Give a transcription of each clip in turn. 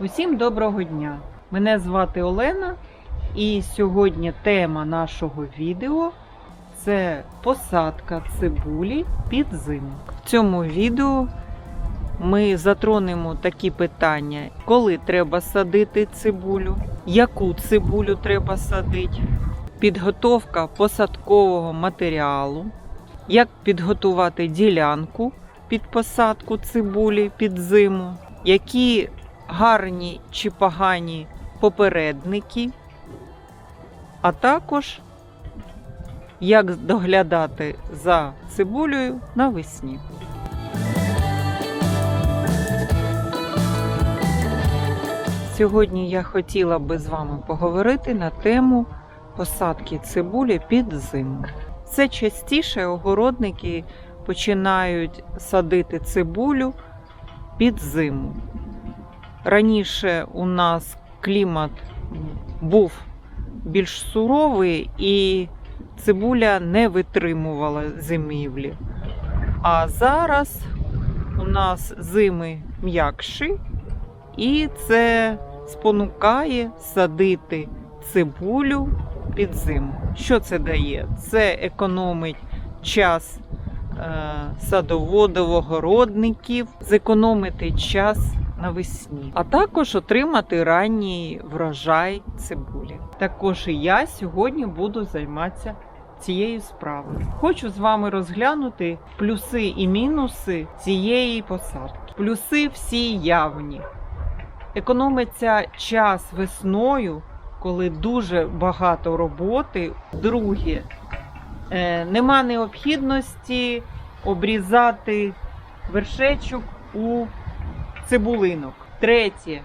Усім доброго дня! Мене звати Олена, і сьогодні тема нашого відео це посадка цибулі під зиму. В цьому відео ми затронемо такі питання: коли треба садити цибулю, яку цибулю треба садити, підготовка посадкового матеріалу, як підготувати ділянку під посадку цибулі під зиму, які гарні чи погані попередники, а також як доглядати за цибулею навесні. Сьогодні я хотіла би з вами поговорити на тему посадки цибулі під зиму. Все частіше огородники починають садити цибулю під зиму. Раніше у нас клімат був більш суровий і цибуля не витримувала зимівлі. А зараз у нас зими м'якші, і це спонукає садити цибулю під зиму. Що це дає? Це економить час е, садоводів, огородників, зекономити час навесні, а також отримати ранній врожай цибулі. Також і я сьогодні буду займатися цією справою. Хочу з вами розглянути плюси і мінуси цієї посадки. Плюси всі явні. Економиться час весною, коли дуже багато роботи. Друге, е, нема необхідності обрізати вершечок у цибулинок. Третє,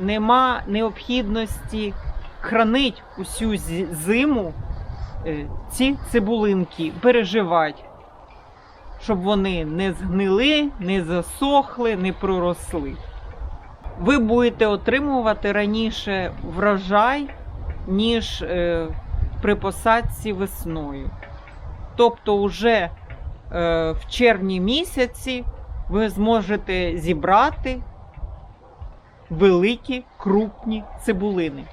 нема необхідності хранити усю зиму е, ці цибулинки, переживати, щоб вони не згнили, не засохли, не проросли. Ви будете отримувати раніше врожай, ніж е, при посадці весною. Тобто, вже е, в червні місяці ви зможете зібрати великі крупні цибулини.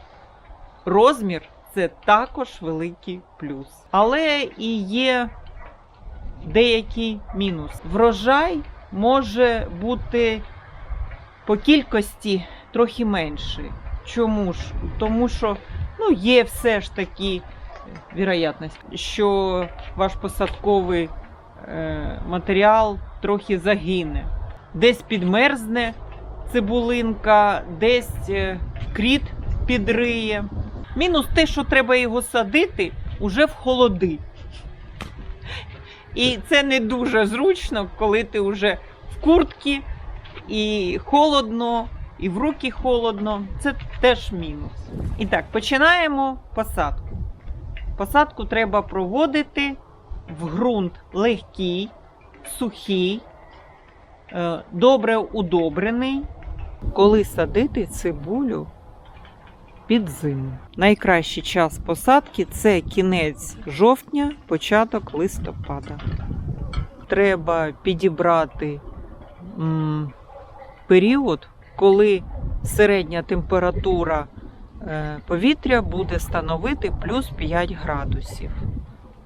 Розмір це також великий плюс. Але і є деякий мінус. Врожай може бути по кількості трохи менший. Чому ж? Тому що ну, є все ж таки вірогідність, що ваш посадковий е, матеріал трохи загине. Десь підмерзне цибулинка, десь е, кріт підриє. Мінус те, що треба його садити уже в холоди. І це не дуже зручно, коли ти вже в куртці і холодно, і в руки холодно. Це теж мінус. І так, починаємо посадку. Посадку треба проводити в ґрунт легкий, сухий, е, добре удобрений. Коли садити цибулю під зиму. Найкращий час посадки це кінець жовтня, початок листопада. Треба підібрати м, період, коли середня температура е, повітря буде становити плюс 5 градусів.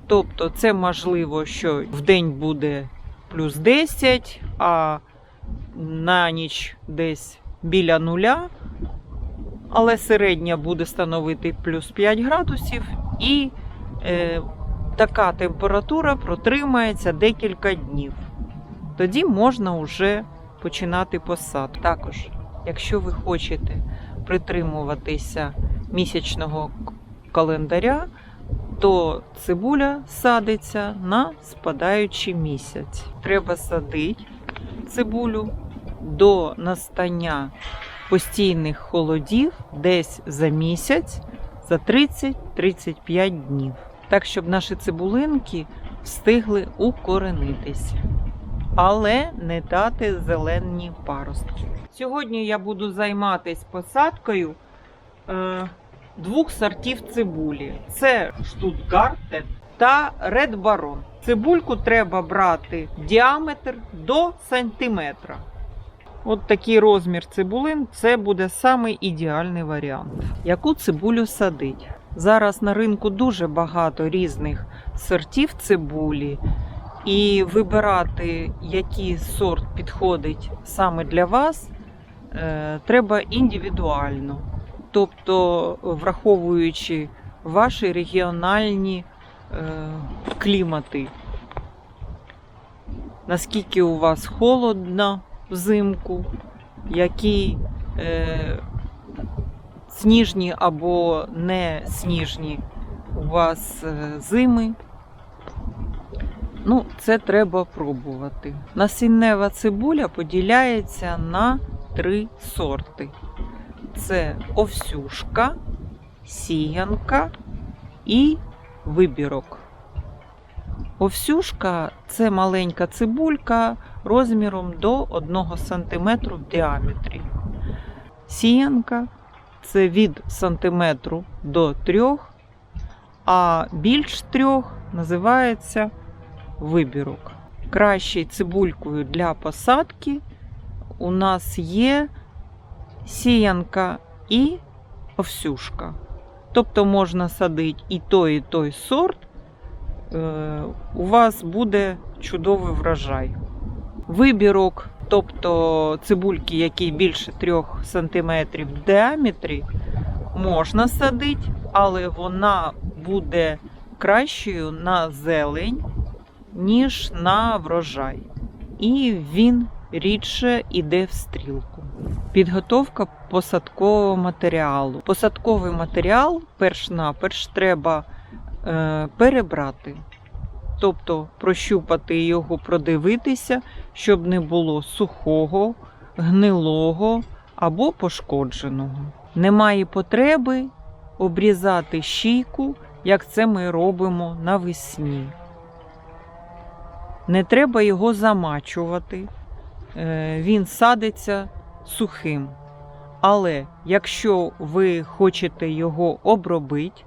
Тобто це можливо, що в день буде плюс 10, а на ніч десь біля нуля, але середня буде становити плюс 5 градусів, і е, така температура протримається декілька днів. Тоді можна вже починати посад. Також, якщо ви хочете притримуватися місячного календаря, то цибуля садиться на спадаючий місяць. Треба садити цибулю до настання постійних холодів десь за місяць, за 30-35 днів. Так, щоб наші цибулинки встигли укоренитися, але не дати зелені паростки. Сьогодні я буду займатися посадкою е, двох сортів цибулі: це Штутгартен та Ред Барон. Цибульку треба брати діаметр до сантиметра. От такий розмір цибулин це буде самий ідеальний варіант. Яку цибулю садить? Зараз на ринку дуже багато різних сортів цибулі, і вибирати, який сорт підходить саме для вас, е, треба індивідуально. Тобто, враховуючи ваші регіональні е, клімати, наскільки у вас холодно взимку, які е, сніжні або не сніжні у вас е, зими. Ну, це треба пробувати. Насіннева цибуля поділяється на три сорти: це овсюшка, сіянка і вибірок. Овсюшка це маленька цибулька розміром до 1 см в діаметрі. Сіянка це від сантиметру до 3, а більш 3 називається вибірок. Кращою цибулькою для посадки у нас є сіянка і овсюшка. Тобто можна садити і той, і той сорт, Е, у вас буде чудовий врожай. Вибірок, тобто цибульки, які більше 3 см в діаметрі, можна садити, але вона буде кращою на зелень, ніж на врожай. І він рідше йде в стрілку. Підготовка посадкового матеріалу. Посадковий матеріал перш-наперш треба е, перебрати. Тобто прощупати його, продивитися, щоб не було сухого, гнилого або пошкодженого. Немає потреби обрізати щійку, як це ми робимо навесні. Не треба його замачувати, е, він садиться сухим. Але якщо ви хочете його обробити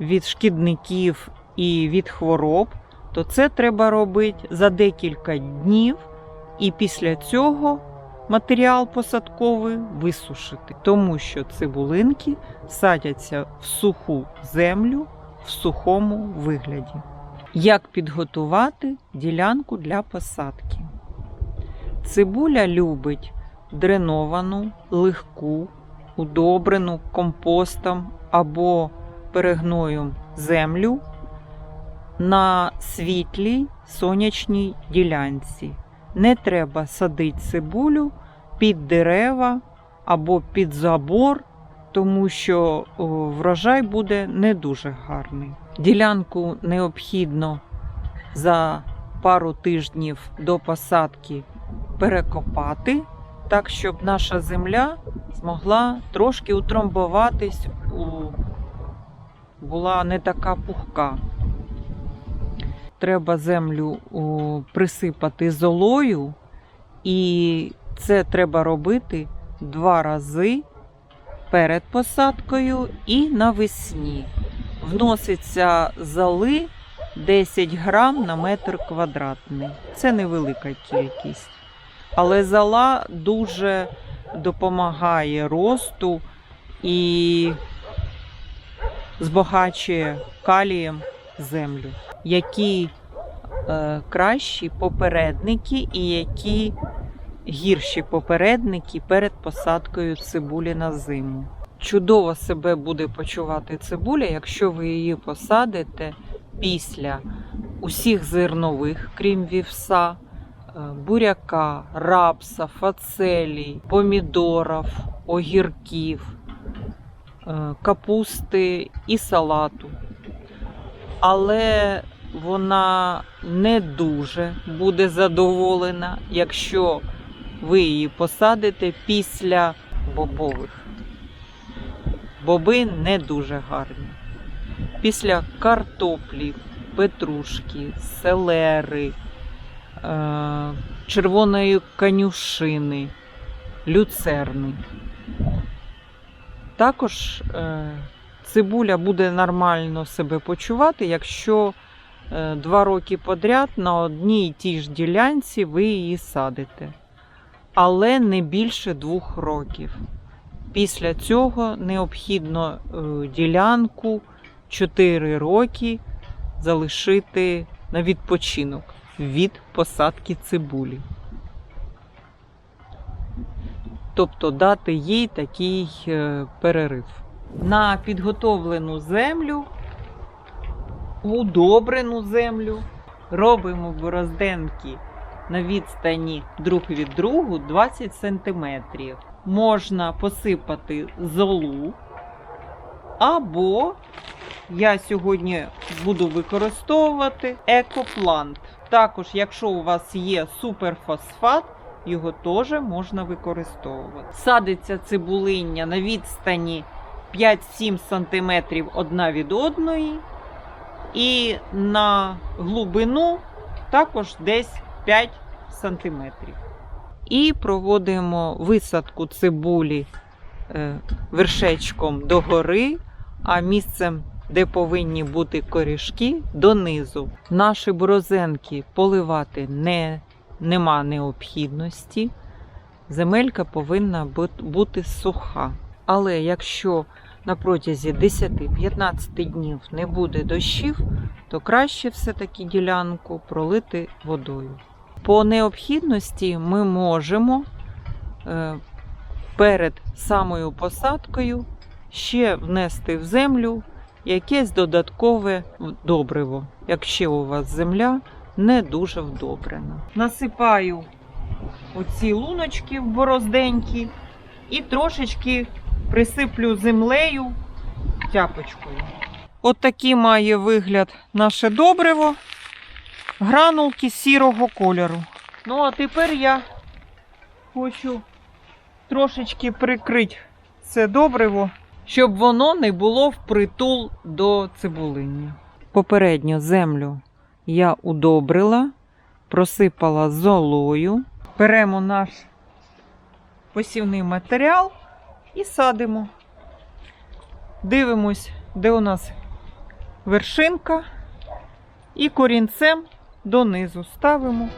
від шкідників і від хвороб, то це треба робити за декілька днів, і після цього матеріал посадковий висушити, тому що цибулинки садяться в суху землю в сухому вигляді. Як підготувати ділянку для посадки? Цибуля любить дреновану, легку, удобрену компостом або перегноєм землю на світлій сонячній ділянці. Не треба садити цибулю під дерева або під забор, тому що врожай буде не дуже гарний. Ділянку необхідно за пару тижнів до посадки перекопати, так щоб наша земля змогла трошки утрамбуватись, була не така пухка. Треба землю присипати золою, і це треба робити два рази перед посадкою і навесні. Вноситься золи 10 грам на метр квадратний. Це невелика кількість. Але зола дуже допомагає росту і збагачує калієм землю. Які е, кращі попередники і які гірші попередники перед посадкою цибулі на зиму. Чудово себе буде почувати цибуля, якщо ви її посадите після усіх зернових, крім вівса, буряка, рапса, фацелій, помідорів, огірків, е, капусти і салату. Але вона не дуже буде задоволена, якщо ви її посадите після бобових. Боби не дуже гарні. Після картоплі, петрушки, селери, е, червоної конюшини, люцерни. Також е, цибуля буде нормально себе почувати, якщо два роки подряд на одній тій ж ділянці ви її садите. але не більше двох років. Після цього необхідно е, ділянку 4 роки залишити на відпочинок від посадки цибулі. Тобто дати їй такий е, перерив. На підготовлену землю, удобрену землю робимо борозденки на відстані друг від другу 20 см. Можна посипати золу, або я сьогодні буду використовувати екоплант. Також, якщо у вас є суперфосфат, його теж можна використовувати. Садиться цибулиння на відстані 5-7 см одна від одної, і на глибину також десь 5 см. І проводимо висадку цибулі е, вершечком догори, а місцем, де повинні бути корішки, донизу. Наші борозенки поливати не, нема необхідності. Земелька повинна бути суха. Але якщо на протязі 10-15 днів не буде дощів, то краще все-таки ділянку пролити водою. По необхідності ми можемо е, перед самою посадкою ще внести в землю якесь додаткове добриво, якщо у вас земля не дуже вдобрена. Насипаю оці луночки в борозденькі і трошечки присиплю землею тяпочкою. От такий має вигляд наше добриво, гранулки сірого кольору. Ну, а тепер я хочу трошечки прикрити це добриво, щоб воно не було впритул до цибулиння. Попередньо землю я удобрила, просипала золою. Беремо наш посівний матеріал і садимо. Дивимось, де у нас вершинка, і корінцем донизу ставимо.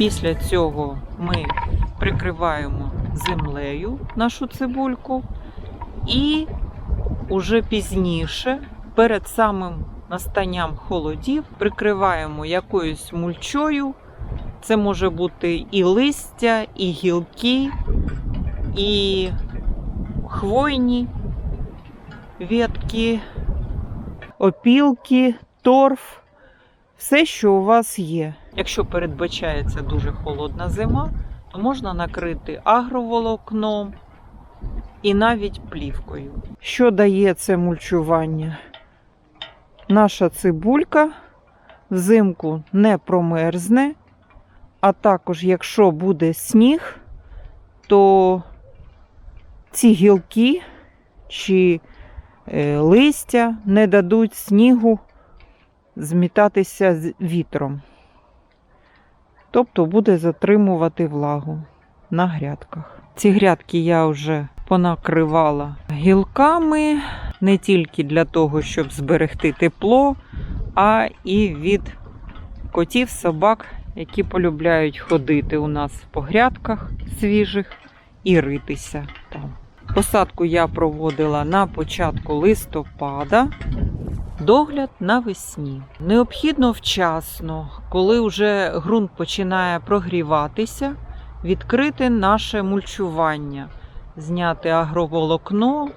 Після цього ми прикриваємо землею нашу цибульку і уже пізніше, перед самим настанням холодів, прикриваємо якоюсь мульчою. Це може бути і листя, і гілки, і хвойні ветки, опілки, торф, все, що у вас є. Якщо передбачається дуже холодна зима, то можна накрити агроволокном і навіть плівкою. Що дає це мульчування? Наша цибулька взимку не промерзне, а також, якщо буде сніг, то ці гілки чи е, листя не дадуть снігу змітатися з вітром. Тобто буде затримувати влагу на грядках. Ці грядки я вже понакривала гілками не тільки для того, щоб зберегти тепло, а і від котів, собак, які полюбляють ходити у нас по грядках свіжих і ритися там. Посадку я проводила на початку листопада. Догляд навесні. Необхідно вчасно, коли вже ґрунт починає прогріватися, відкрити наше мульчування, зняти агроволокно,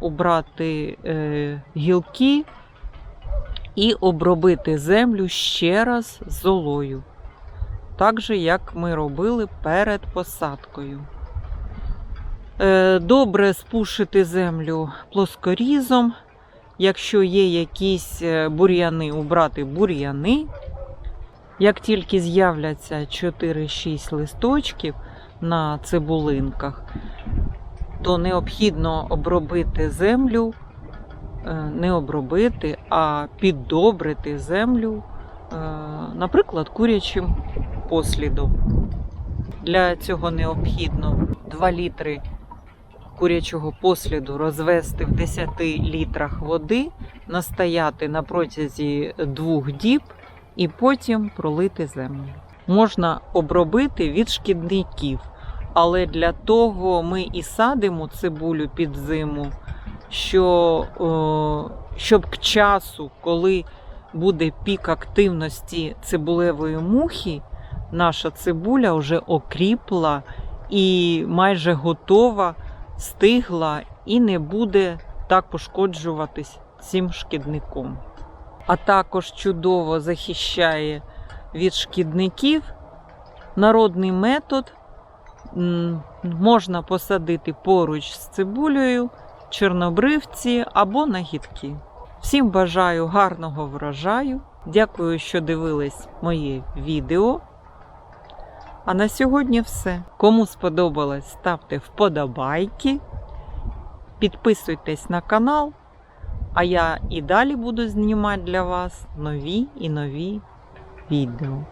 убрати е, гілки і обробити землю ще раз золою. Так же, як ми робили перед посадкою. Е, Добре спушити землю плоскорізом. Якщо є якісь е, бур'яни, убрати бур'яни. Як тільки з'являться 4-6 листочків на цибулинках, то необхідно обробити землю, е, не обробити, а піддобрити землю, е, наприклад, курячим послідом. Для цього необхідно 2 літри курячого посліду розвести в 10 літрах води, настояти на протязі двох діб і потім пролити землю. Можна обробити від шкідників, але для того ми і садимо цибулю під зиму, що, о, щоб к часу, коли буде пік активності цибулевої мухи, наша цибуля вже окріпла і майже готова, стигла і не буде так пошкоджуватись цим шкідником. А також чудово захищає від шкідників народний метод. Можна посадити поруч з цибулею чорнобривці або нагідки. Всім бажаю гарного врожаю. Дякую, що дивились моє відео. А на сьогодні все. Кому сподобалось, ставте вподобайки, підписуйтесь на канал, а я і далі буду знімати для вас нові і нові відео.